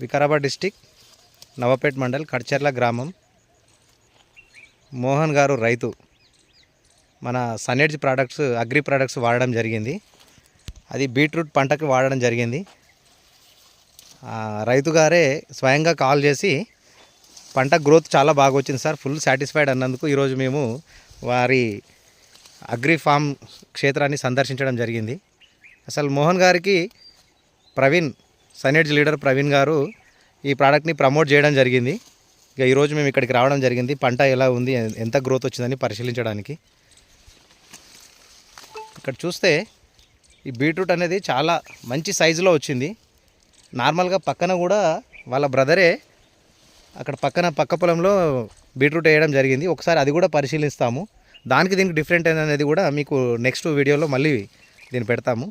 Vikarabad district Navapet mandal Kadcharla గ్రామం. మోహన్ గారు రైతు. మన సన్నెడ్జ్ ప్రోడక్ట్స్ అగ్రి ప్రోడక్ట్స్ వాడడం జరిగింది. అది బీట్రూట్ పంటకి వాడడం జరిగింది. ఆ, రైతు గారే స్వయంగా కాల్ చేసి పంట గ్రోత్ చాలా బాగా వచ్చింది సార్ ఫుల్ సాటిస్ఫైడ్ అన్నందుకు ఈరోజు మేము వారి అగ్రి ఫామ్ క్షేత్రాన్ని సందర్శించడం జరిగింది. అసలు మోహన్ గారికి ప్రవీణ్ సనెడ్జ్ లీడర్ ప్రవీణ్ గారు ఈ ప్రోడక్ట్ని ప్రమోట్ చేయడం జరిగింది. ఇక ఈరోజు మేము ఇక్కడికి రావడం జరిగింది. పంట ఎలా ఉంది ఎంత గ్రోత్ వచ్చిందని పరిశీలించడానికి. ఇక్కడ చూస్తే ఈ బీట్రూట్ అనేది చాలా మంచి సైజులో వచ్చింది. నార్మల్గా పక్కన కూడా వాళ్ళ బ్రదరే అక్కడ పక్కన పక్క పొలంలో బీట్రూట్ వేయడం జరిగింది. ఒకసారి అది కూడా పరిశీలిస్తాము. దానికి దీనికి డిఫరెంట్ అనేది కూడా మీకు నెక్స్ట్ వీడియోలో మళ్ళీ దీన్ని పెడతాము.